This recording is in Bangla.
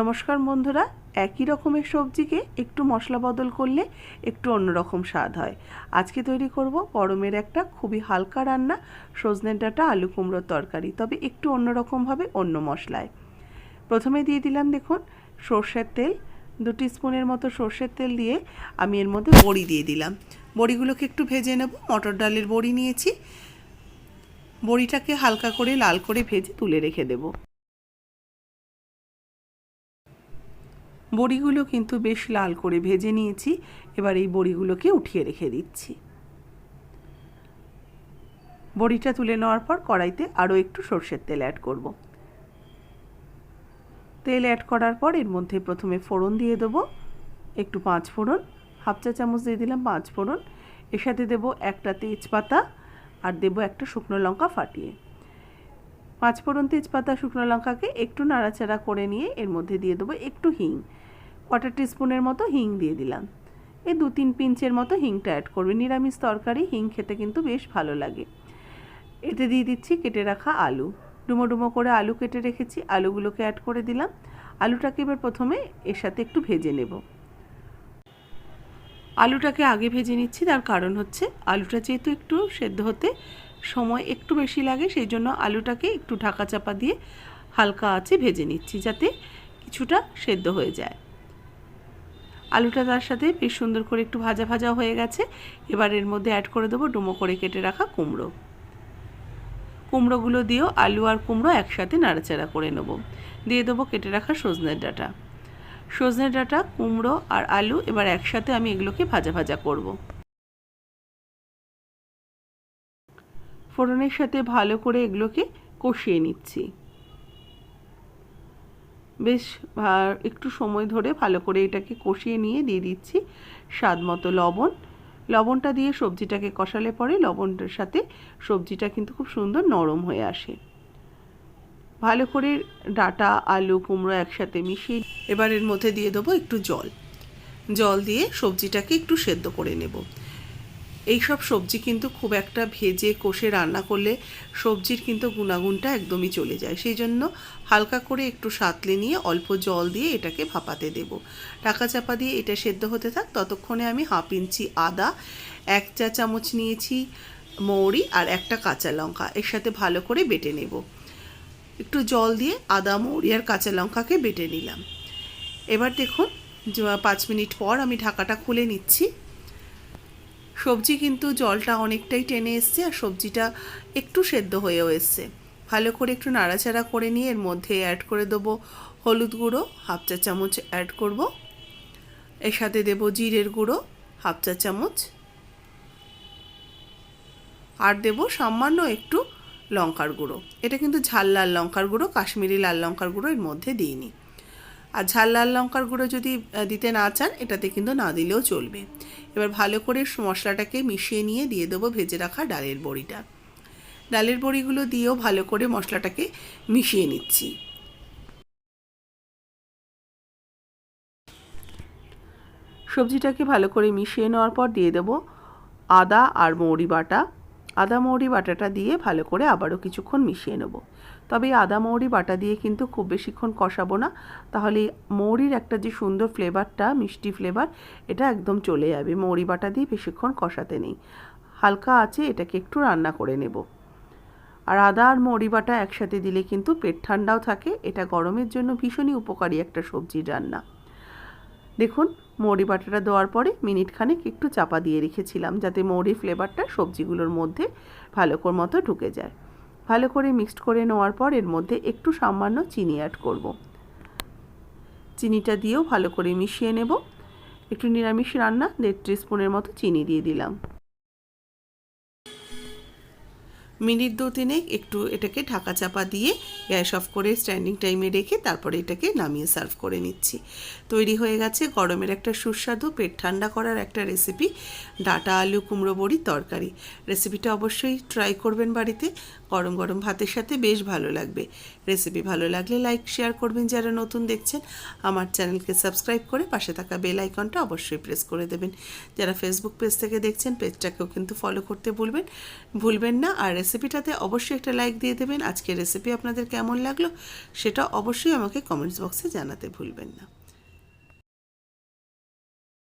নমস্কার বন্ধুরা, একই রকমের সবজিকে একটু মশলা বদল করলে একটু অন্যরকম স্বাদ হয়। আজকে তৈরি করব গরমের একটা খুবই হালকা রান্না, সজনে ডাঁটা, আলু কুমড়োর তরকারি, তবে একটু অন্যরকমভাবে অন্য মশলায়। প্রথমে দিয়ে দিলাম দেখুন, সর্ষের তেল। দু স্পুনের মতো সর্ষের তেল দিয়ে আমি এর মধ্যে বড়ি দিয়ে দিলাম। বড়িগুলোকে একটু ভেজে নেব, মটর ডালের বড়ি নিয়েছি। বড়িটাকে হালকা করে লাল করে ভেজে তুলে রেখে দেবো। বড়িগুলো কিন্তু বেশ লাল করে ভেজে নিয়েছি। এবার এই বড়িগুলোকে উঠিয়ে রেখে দিচ্ছি। বড়িটা তুলে নেওয়ার পর কড়াইতে আরও একটু সর্ষের তেল অ্যাড করব। তেল অ্যাড করার পর এর মধ্যে প্রথমে ফোড়ন দিয়ে দেবো। একটু পাঁচ ফোড়ন, হাফ চা চামচ দিয়ে দিলাম পাঁচ ফোড়ন। এর সাথে দেবো একটা তেজপাতা আর দেবো একটা শুকনো লঙ্কা ফাটিয়ে। পাঁচ ফোড়ন তেজপাতা, শুকনো লঙ্কাকে একটু নাড়াচাড়া করে নিয়ে এর মধ্যে দিয়ে দেবো একটু হিং। কোয়ার্টার টিস্পুনের মতো হিং দিয়ে দিলাম। এই দু তিন পিঞ্চের মতো হিংটা অ্যাড করবে। নিরামিষ তরকারি, হিং খেতে কিন্তু বেশ ভালো লাগে। এতে দিয়ে দিচ্ছি কেটে রাখা আলু। ডুমো ডুমো করে আলু কেটে রেখেছি, আলুগুলোকে অ্যাড করে দিলাম। আলুটাকে এবার প্রথমে এর সাথে একটু ভেজে নেব। আলুটাকে আগে ভেজে নিচ্ছি, তার কারণ হচ্ছে আলুটা যেহেতু একটু সেদ্ধ হতে সময় একটু বেশি লাগে, সেই জন্য আলুটাকে একটু ঢাকা চাপা দিয়ে হালকা আছে ভেজে নিচ্ছি যাতে কিছুটা সেদ্ধ হয়ে যায়। আলুটা তার সাথে বেশ সুন্দর করে একটু ভাজা ভাজা হয়ে গেছে। এবার এর মধ্যে অ্যাড করে দেবো ডুমো করে কেটে রাখা কুমড়ো। কুমড়োগুলো দিয়েও আলু আর কুমড়ো একসাথে নাড়াচাড়া করে নেব। দিয়ে দেবো কেটে রাখা সজনের ডাঁটা। সজনে ডাঁটা, কুমড়ো আর আলু এবার একসাথে আমি এগুলোকে ভাজা ভাজা করব। ফোড়নের সাথে ভালো করে এগুলোকে কষিয়ে নিচ্ছি। বেশ একটু সময় ধরে ভালো করে এটাকে কষিয়ে নিয়ে দিয়ে দিচ্ছি স্বাদ মতো লবণ। লবণটা দিয়ে সবজিটাকে কষালে পরে লবণটার সাথে সবজিটা কিন্তু খুব সুন্দর নরম হয়ে আসে। ভালো করে ডাটা, আলু, কুমড়ো একসাথে মিশিয়ে এবার এর মধ্যে দিয়ে দেবো একটু জল। জল দিয়ে সবজিটাকে একটু সেদ্ধ করে নেব। এই সব সবজি কিন্তু খুব একটা ভেজে কষে রান্না করলে সবজির কিন্তু গুণাগুণটা একদমই চলে যায়। সেই জন্য হালকা করে একটু সাঁতলে নিয়ে অল্প জল দিয়ে এটাকে ভাপাতে দেব। টাকা চাপা দিয়ে এটা সেদ্ধ হতে থাক, ততক্ষণে আমি হাফ ইঞ্চি আদা, এক চা চামচ নিয়েছি মৌরি আর একটা কাঁচা লঙ্কা এর সাথে ভালো করে বেটে নেব। একটু জল দিয়ে আদা, মৌরি আর কাঁচা লঙ্কাকে বেটে নিলাম। এবার দেখুন পাঁচ মিনিট পর আমি ঢাকাটা খুলে নিচ্ছি। সবজি কিন্তু জলটা অনেকটাই টেনে এসছে আর সবজিটা একটু সেদ্ধ হয়েও এসছে। ভালো করে একটু নাড়াচাড়া করে নিয়ে এর মধ্যে অ্যাড করে দেবো হলুদ গুঁড়ো, হাফ চা চামচ অ্যাড করব। এর সাথে দেবো জিরের গুঁড়ো, হাফ চা চামচ। আর দেব সামান্য একটু লঙ্কার গুঁড়ো। এটা কিন্তু ঝাল লাল লঙ্কার গুঁড়ো, কাশ্মীরি লাল লঙ্কার গুঁড়ো এর মধ্যে দিইনি। আর ঝাল লাল লঙ্কার গুঁড়ো যদি দিতে না চান, এটাতে কিন্তু না দিলেও চলবে। এবার ভালো করে মশলাটাকে মিশিয়ে নিয়ে দিয়ে দেবো ভেজে রাখা ডালের বড়িটা। ডালের বড়িগুলো দিয়েও ভালো করে মশলাটাকে মিশিয়ে নিচ্ছি। সবজিটাকে ভালো করে মিশিয়ে নেওয়ার পর দিয়ে দেবো আদা আর মৌরি বাটা। আদা মৌরি বাটাটা দিয়ে ভালো করে আবারও কিছুক্ষণ মিশিয়ে নেব। তবে এই আদা মৌরি বাটা দিয়ে কিন্তু খুব বেশিক্ষণ কষাবো না। তাহলে মৌরির একটা যে সুন্দর ফ্লেভারটা, মিষ্টি ফ্লেভার, এটা একদম চলে যাবে। মৌরি বাটা দিয়ে বেশিক্ষণ কষাতে নেই। হালকা আছে, এটাকে একটু রান্না করে নেব। আর আদা আর মৌরি বাটা একসাথে দিলে কিন্তু পেট ঠান্ডাও থাকে। এটা গরমের জন্য ভীষণই উপকারী একটা সবজির রান্না। দেখুন, মৌরি বাটাটা দেওয়ার পরে মিনিট খানেক একটু চাপা দিয়ে রেখেছিলাম যাতে মৌরি ফ্লেভারটা সবজিগুলোর মধ্যে ভালো করে মতো ঢুকে যায়। ভালো করে মিক্সড করে নেওয়ার পর এর মধ্যে একটু সামান্য চিনি অ্যাড করব। চিনিটা দিয়েও ভালো করে মিশিয়ে নেব। একটু নিরামিষ রান্না, দেড় স্পুনের মতো চিনি দিয়ে দিলাম। মিনিট দু তিনেক একটু এটাকে ঢাকা চাপা দিয়ে গ্যাস অফ করে স্ট্যান্ডিং টাইমে রেখে তারপরে এটাকে নামিয়ে সার্ভ করে নিচ্ছি। তৈরি হয়ে গেছে গরমের একটা সুস্বাদু, পেট ঠান্ডা করার একটা রেসিপি, ডাটা, আলু, কুমড়ো, বড়ি, তরকারি। রেসিপিটা অবশ্যই ট্রাই করবেন বাড়িতে। গরম গরম ভাতের সাথে বেশ ভালো লাগবে। রেসিপি ভালো লাগলে লাইক, শেয়ার করবেন যারা নতুন দেখছেন। আমার চ্যানেলকে সাবস্ক্রাইব করে পাশে থাকা বেল আইকনটা অবশ্যই প্রেস করে দেবেন। যারা ফেসবুক পেজ থেকে দেখছেন পেজটাকেও কিন্তু ফলো করতে ভুলবেন ভুলবেন না। আর রেসিপিটাতে অবশ্যই একটা লাইক দিয়ে দেবেন। আজকের রেসিপি আপনাদের কেমন লাগল সেটা অবশ্যই আমাকে কমেন্টস বক্সে জানাতে ভুলবেন না।